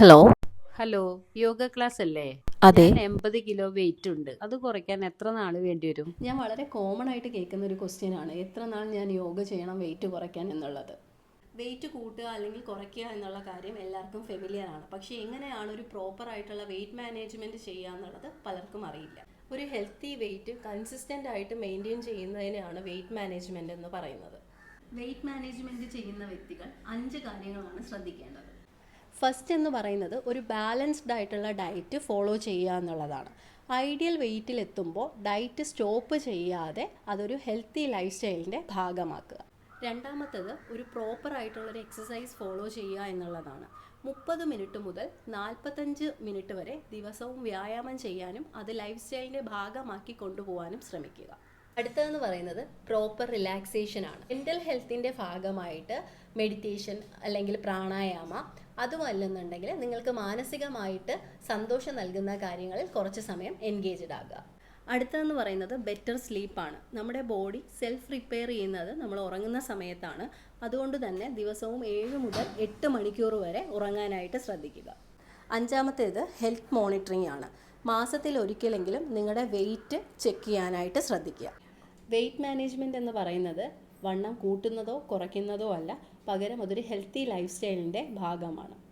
Hello hello yoga class അല്ലേ? അതെ. ഞാൻ എൺപത് കിലോ വെയിറ്റ് ഉണ്ട്. അത് കുറയ്ക്കാൻ എത്ര നാൾ വേണ്ടി വരും? ഞാൻ വളരെ കോമൺ ആയിട്ട് കേൾക്കുന്ന ഒരു ക്വസ്റ്റ്യൻ ആണ്. എത്ര നാൾ ഞാൻ യോഗ ചെയ്യണം വെയിറ്റ് കുറയ്ക്കാൻ എന്നുള്ളത്? വെയിറ്റ് കൂട്ടുക അല്ലെങ്കിൽ കുറയ്ക്കുക എന്നുള്ള കാര്യം എല്ലാവർക്കും ഫെമിലിയർ ആണ്. പക്ഷെ എങ്ങനെയാണ് ഒരു പ്രോപ്പർ ആയിട്ടുള്ള വെയിറ്റ് മാനേജ്മെന്റ് ചെയ്യുക എന്നുള്ളത് പലർക്കും അറിയില്ല. ഒരു ഹെൽത്തി വെയിറ്റ് കൺസിസ്റ്റന്റ് ആയിട്ട് മെയിന്റെയിൻ ചെയ്യുന്നതിനാണ് വെയിറ്റ് മാനേജ്മെന്റ് എന്ന് പറയുന്നത്. വെയിറ്റ് മാനേജ്മെന്റ് ചെയ്യുന്ന വ്യക്തികൾ അഞ്ച് കാര്യങ്ങളാണ് ശ്രദ്ധിക്കേണ്ടത്. ഫസ്റ്റ് എന്ന് പറയുന്നത് ഒരു ബാലൻസ്ഡ് ആയിട്ടുള്ള ഡയറ്റ് ഫോളോ ചെയ്യുക എന്നുള്ളതാണ്. ഐഡിയൽ വെയിറ്റിൽ എത്തുമ്പോൾ ഡയറ്റ് സ്റ്റോപ്പ് ചെയ്യാതെ അതൊരു ഹെൽത്തി ലൈഫ് സ്റ്റൈലിന്റെ ഭാഗമാക്കുക. രണ്ടാമത്തത് ഒരു പ്രോപ്പർ ആയിട്ടുള്ള ഒരു എക്സസൈസ് ഫോളോ ചെയ്യുക എന്നുള്ളതാണ്. മുപ്പത് മിനിറ്റ് മുതൽ നാൽപ്പത്തഞ്ച് മിനിറ്റ് വരെ ദിവസവും വ്യായാമം ചെയ്യാനും അത് ലൈഫ് സ്റ്റൈലിന്റെ ഭാഗമാക്കി കൊണ്ടുപോകാനും ശ്രമിക്കുക. അടുത്തതെന്ന് പറയുന്നത് പ്രോപ്പർ റിലാക്സേഷൻ ആണ്. മെന്റൽ ഹെൽത്തിന്റെ ഭാഗമായിട്ട് മെഡിറ്റേഷൻ അല്ലെങ്കിൽ പ്രാണായാമ അതുമല്ലെന്നുണ്ടെങ്കിൽ നിങ്ങൾക്ക് മാനസികമായിട്ട് സന്തോഷം നൽകുന്ന കാര്യങ്ങളിൽ കുറച്ച് സമയം എൻഗേജ്ഡ് ആകുക അടുത്തതെന്ന് പറയുന്നത് ബെറ്റർ സ്ലീപ്പാണ് നമ്മുടെ ബോഡി സെൽഫ് റിപ്പയർ ചെയ്യുന്നത് നമ്മൾ ഉറങ്ങുന്ന സമയത്താണ്. അതുകൊണ്ട് തന്നെ ദിവസവും ഏഴ് മുതൽ എട്ട് മണിക്കൂർ വരെ ഉറങ്ങാനായിട്ട് ശ്രദ്ധിക്കുക. അഞ്ചാമത്തേത് ഹെൽത്ത് മോണിറ്ററിംഗ് ആണ്. മാസത്തിൽ ഒരിക്കലെങ്കിലും നിങ്ങളുടെ വെയിറ്റ് ചെക്ക് ചെയ്യാനായിട്ട് ശ്രദ്ധിക്കുക. വെയിറ്റ് മാനേജ്മെന്റ് എന്ന് പറയുന്നത് വണ്ണം കൂട്ടുന്നതോ കുറയ്ക്കുന്നതോ അല്ല പകരം അതൊരു ഹെൽത്തി ലൈഫ് സ്റ്റൈലിന്റെ ഭാഗമാണ്.